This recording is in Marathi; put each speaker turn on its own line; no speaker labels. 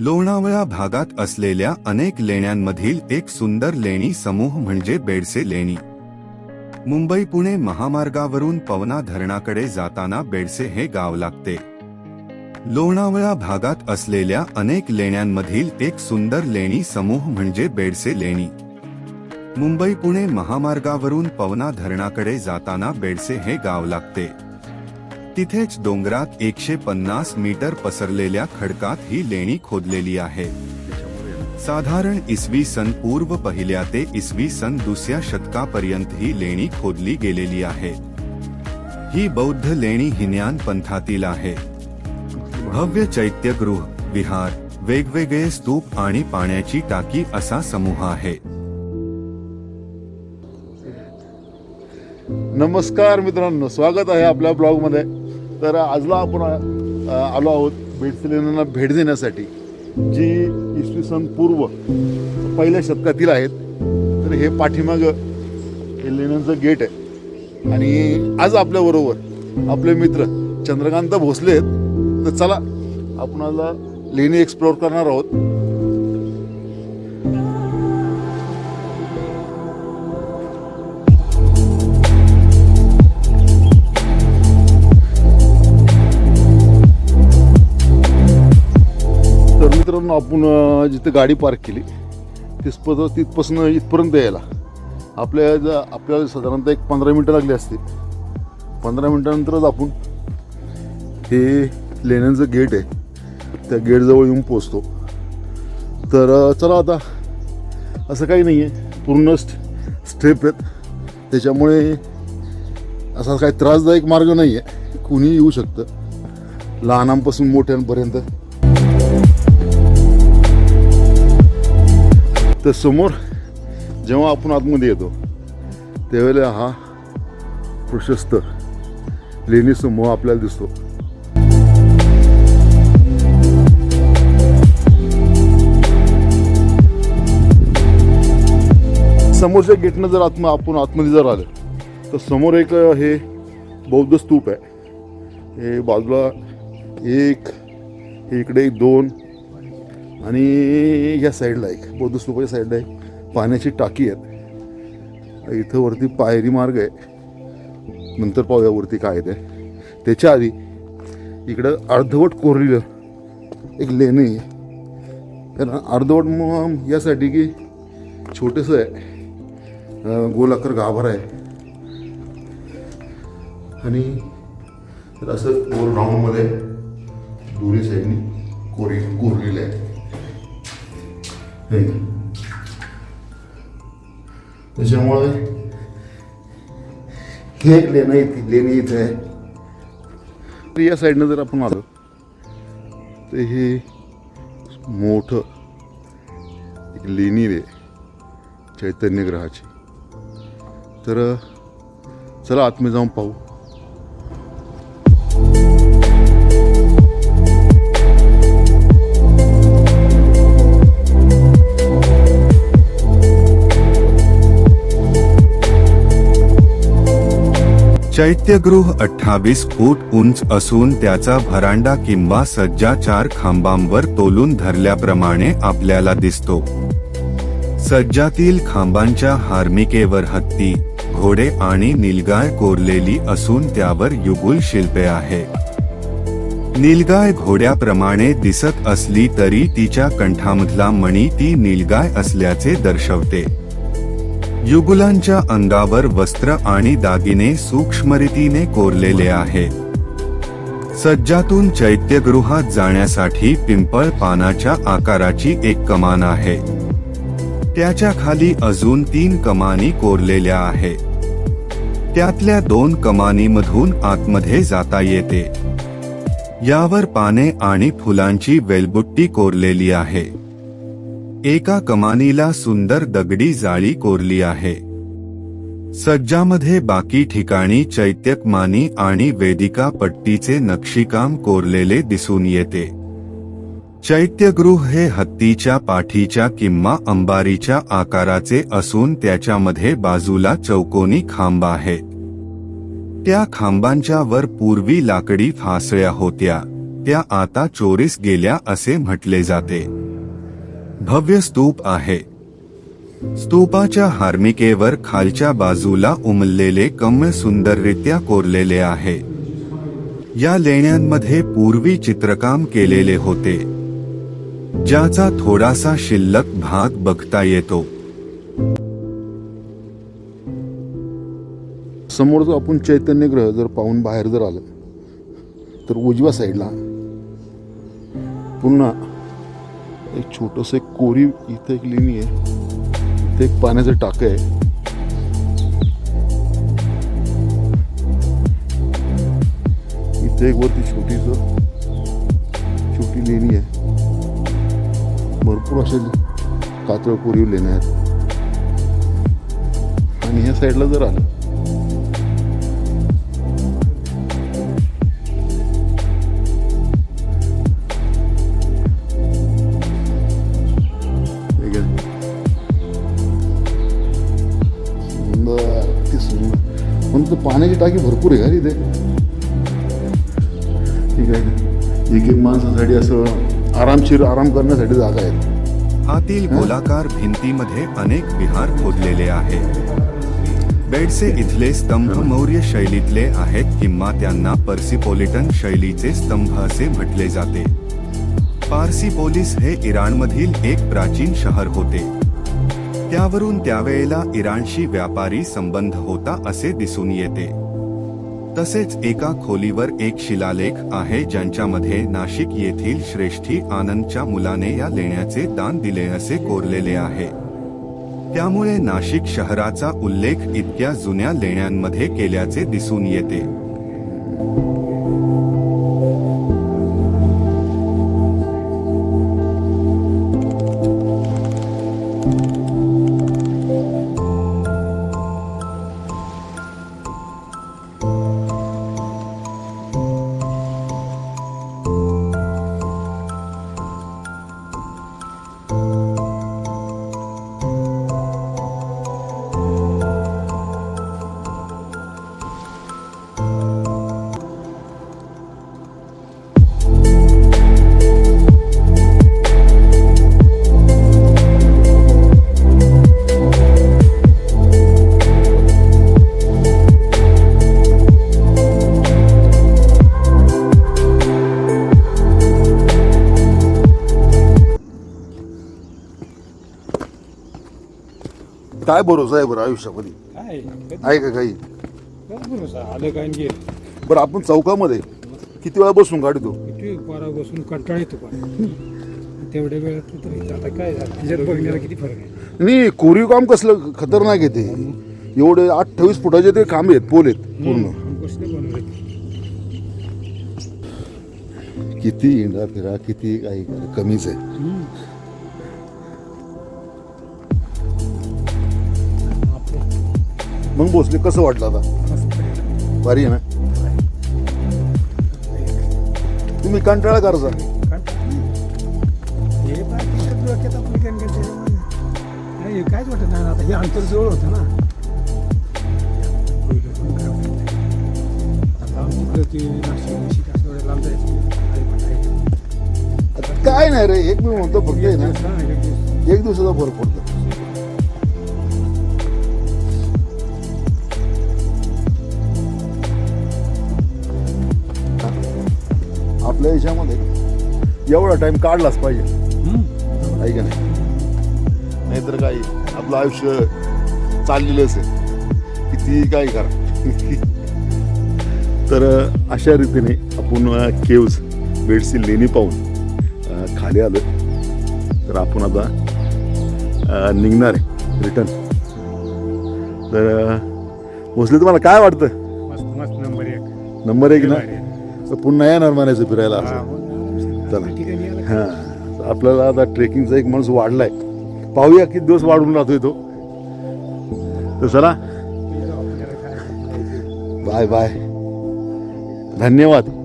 लोणावळा भागात असलेल्या अनेक लेण्यांमधील एक सुंदर लेणी समूह म्हणजे बेडसे लेणी. मुंबई पुणे महामार्गावरून पवना धरणाकडे जाताना बेडसे हे गाव लागते. लोणावळा भागात असलेल्या अनेक लेण्यांमधील एक सुंदर लेणी समूह म्हणजे बेडसे लेणी. मुंबई पुणे महामार्गावरून पवना धरणाकडे जाताना बेडसे हे गाव लागते. तिथेच डोंगरात एकशे पन्नास मीटर पसरलेल्या खडकात ही लेणी खोदलेली आहे. साधारण इसवी सन पूर्व पहिल्या ते इसवी सन दुसऱ्या शतकापर्यंत ही लेणी खोदली गेलेली आहे. ही बौद्ध लेणी हिन्यान पंथातील आहे. भव्य चैत्यगृह विहार वेगवेगळे स्तूप आणि पाण्याची टाकी असा समूह आहे.
नमस्कार मित्रांनो स्वागत आहे आपल्या ब्लॉगमध्ये. तर आजला आपण आलो आहोत बेडसिलेनांना भेट देण्यासाठी जी इसवी सन पूर्व पहिल्या शतकातील आहेत. तर हे पाठीमागं हे लेण्यांचं गेट आहे. आणि आज आपल्याबरोबर आपले मित्र चंद्रकांत भोसले आहेत. तर चला आपण आज लेणी एक्सप्लोअर करणार आहोत. आपण जिथे गाडी पार्क केली तिथपस तिथपासून इथपर्यंत यायला. आपल्या ज- आपल्याला साधारणतः एक पंधरा मिनटं लागली असतील. पंधरा मिनटानंतरच आपण हे लेण्यांचं गेट आहे त्या गेटजवळ येऊन पोचतो तर चला आता असं काही नाही आहे पूर्ण स्टेप आहेत. त्याच्यामुळे असा काही त्रासदायक मार्ग नाही आहे कुणीही येऊ शकतं. लहानांपासून मोठ्यांपर्यंत. तर समोर जेव्हा आपण आतमध्ये येतो त्यावेळेला हा प्रशस्त लेणी समूह आपल्याला दिसतो. समोरच्या गेटनं जर आत्म आपण आतमध्ये जर आलं तर समोर एक हे बौद्ध स्तूप आहे. हे बाजूला एक इकडे दोन आणि या साईडला एक बौद्ध स्तूपाच्या साईडला एक पाण्याची टाकी आहे इथं वरती पायरी मार्ग आहे. नंतर पाहूया वरती काय ते. त्याच्या आधी इकडं अर्धवट कोरलेलं एक लेणी आहे. कारण अर्धवट मग यासाठी की छोटंसं आहे. गोलाकार गाभारा आहे. आणि तर असं गोल राऊंडमध्ये दोन्ही साईडनी कोरी कोरलेलं आहे. हे. त्याच्यामुळे हे एक लेणं इथे लेणी इथे आहे तर या साईडनं जर आपण आलो तर हे मोठं एक लेणी आहे चैतन्यग्रहाची तर चला आत्मे जाऊन पाहू।
चैत्यगृह अठ्ठावीस फूट उंच असून त्याचा भरांडा किंवा सज्जा चार खांबांवर तोलून धरल्याप्रमाणे आपल्याला दिसतो. सज्जातील खांबांच्या हार्मिकेवर हत्ती घोडे आणि निलगाय कोरलेली असून त्यावर युगुल शिल्पे आहे. निलगाय घोड्याप्रमाणे दिसत असली तरी तिच्या कंठामधला मणी ती निलगाय असल्याचे दर्शवते. युगुलांच्या अंगावर वस्त्र आणि दागिने सूक्ष्मरीतीने कोरलेले आहे. सज्जातून चैत्यगृहात जाण्यासाठी पिंपळ पानाच्या आकाराची एक कमान आहे. त्याच्याखाली अजून तीन कमानी कोरलेल्या आहे. त्यातल्या दोन कमानीमधून आतमध्ये जाता येते. यावर पाने आणि फुलांची वेलबुट्टी कोरलेली आहे. एका कमानीला सुंदर दगडी जाळी कोरली आहे. सज्जामध्ये बाकी ठिकाणी चैत्यकमानी आणि वेदिका पट्टीचे नक्षीकाम कोरलेले दिसून येते. चैत्यगृह हे हत्तीच्या पाठीच्या किंवा अंबारीच्या आकाराचे असून त्याच्यामध्ये बाजूला चौकोनी खांब आहेत त्या खांबांच्या वर पूर्वी लाकडी फासळ्या होत्या त्या आता चोरीस गेल्या असे म्हटले जाते. भव्य स्तूप आहे. स्तूपाच्या हार्मिकेवर खालच्या बाजूला उमललेले कम्य सुंदररित्या कोरलेले आहे. या लेण्यांमध्ये पूर्वी चित्रकाम केलेले होते. ज्याचा थोडासा शिल्लक भाग बघता येतो.
समोर जो आपण चैतन्यग्रह जर पाहून बाहेर जर आलं तर उजव्या साईडला पुन्हा एक छोटंसं एक कोरीव इथं एक लेणी आहे. इथे एक पाण्याचं टाकं आहे. इथे एक वरती छोटीस छोटी लेणी आहे. भरपूर असे कातळ कोरीव लेण्या आहेत. आणि ह्या साईडला जर आलं पण तर पाण्याची टाकी भरपूर आहे का इथे ठीक आहे. एक एक माणसासाठी असं आरामशीर आराम करण्यासाठी जागा आहे.
आतील गोलाकार भिंतीमध्ये अनेक विहार खोदलेले आहेत. बेडसे इथले स्तंभ मौर्य शैलीतले आहेत किंवा त्यांना पर्सिपोलिटन शैलीचे स्तंभ असे म्हटले जाते. पार्सिपोलिस हे इराणमधील एक प्राचीन शहर होते. त्यावरून त्यावेळेला इराणशी व्यापारी संबंध होता असे दिसून येते. तसेच एका खोलीवर एक शिलालेख आहे ज्यांच्यामध्ये नाशिक येथील श्रेष्ठी आनंदच्या मुलाने या लेण्याचे दान दिले असे कोरलेले आहे. त्यामुळे नाशिक शहराचा उल्लेख इतक्या जुन्या लेण्यांमध्ये केल्याचे दिसून येते.
काय भरोसा आहे बरं आयुष्यामध्ये?
काय?
आहे का काही?
भरोसा? आलं काय आणि गेलं?
बरं आपण चौकामध्ये किती वेळा बसून काढतो
किती पारा बसून कंटाळ येतो पारा. तेवढ्या वेळात तर इथं आता काय झालं? त्याच्यात बघण्याला किती फरक आहे?
आणि कोरीव काम कसलं खतरनाक आहे ते. एवढे अठ्ठावीस फुटाचे ते काम आहेत पोल आहेत पूर्ण.
आणि कसले बनवले?
किती हिंडा फिरा किती काही कमीच आहे. मग भोसले कसं वाटलं आता? भारी आहे ना? तुम्ही कंटाळा करता
बाकीच्या डोक्यात आपली काय काय त्याच्यामुळे नाही, काहीच वाटत नाही आता. हे अंतर जवळ होतं ना. काय नाही.
रे एक मी म्हणतो फक्त.
एक
दिवसाचा फरक पडतो. एवढा टाइम काढलाच पाहिजे.
हम्म.
आहे का नाही? नाहीतर काय आपलं आयुष्य चाललेलंच आहे. किती काय करा. तर अशा रीतीने आपण केव्ज बेडसी लेणी पाहून खाली आलो तर आपण आता निघणार आहे रिटर्न तर भोसले तुम्हाला काय वाटतं?
नंबर एक.
नंबर एक ना. तर पुन्हा येणार म्हणायचं फिरायला
हा, हां.
आपल्याला आता ट्रेकिंगचा एक माणूस वाढलाय. पाहूया किती दिवस वाढून राहतोय तो. तर चला. Bye bye. धन्यवाद.